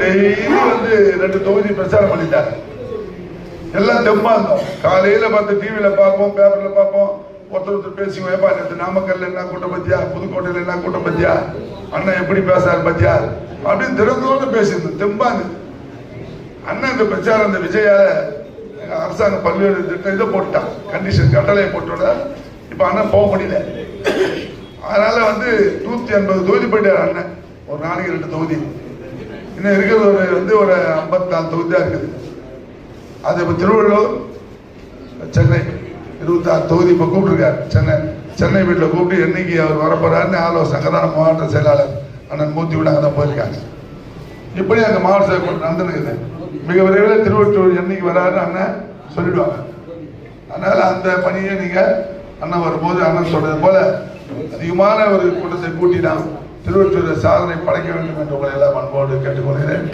Daily வந்து ரெண்டு தொகுதி பிரச்சாரம் பண்ணிட்டார். எல்லாம் தெம்பா இருந்தோம் காலையில பார்த்து டிவியில பார்ப்போம் பேப்பர்ல பார்ப்போம். ஒருத்தர் ஒருத்தர் பேசிக்குவோம். ஏப்பா நேற்று நாமக்கல்ல என்ன கூட்டம் பத்தியா? புதுக்கோட்டையில என்ன கூட்டம் பத்தியா? அண்ணன் எப்படி பேசாரு பத்தியா? அப்படின்னு திறந்தோடு பேசியிருந்தோம். தெம்பா அண்ணன் இந்த பிரச்சாரம் இந்த விஜயால அரசாங்கம் பல்வேறு திட்டம் இதை போட்டுட்டான். கண்டிஷன் கட்டளையை போட்டோட இப்ப அண்ணன் போக முடியல. அதனால வந்து நூத்தி எண்பது தொகுதி போயிட்டார் அண்ணன். ஒரு நாளைக்கு ரெண்டு தொகுதி. இன்னும் இருக்கிறது ஒரு வந்து ஒரு ஐம்பத்தி நாலு தொகுதியாக இருக்குது. அது இப்போ திருவள்ளூர் சென்னை இருபத்தாறு தொகுதி இப்போ கூப்பிட்டுருக்காரு. சென்னை சென்னை வீட்டில் கூப்பிட்டு என்னைக்கு அவர் வரப்போறாருன்னு ஆலோசனை. அங்கே தான் மாவட்ட செயலாளர் அண்ணன் மூர்த்தி விட அங்கே தான் போயிருக்காங்க இப்படி அங்கே மாவட்ட செயல் நடந்துருக்குது. மிக விரைவில் திருவள்ளூர் என்னைக்கு வராருன்னு அண்ணன் சொல்லிடுவாங்க. அதனால் அந்த பணியை நீங்கள் அண்ணன் வரும்போது அண்ணன் சொல்றது போல அதிகமான ஒரு கூட்டத்தை கூட்டினா திருவள்ளூர் சாதனை படைக்க வேண்டும் என்று உங்களை எல்லாம் அன்போடு கேட்டுக்கொள்கிறேன்.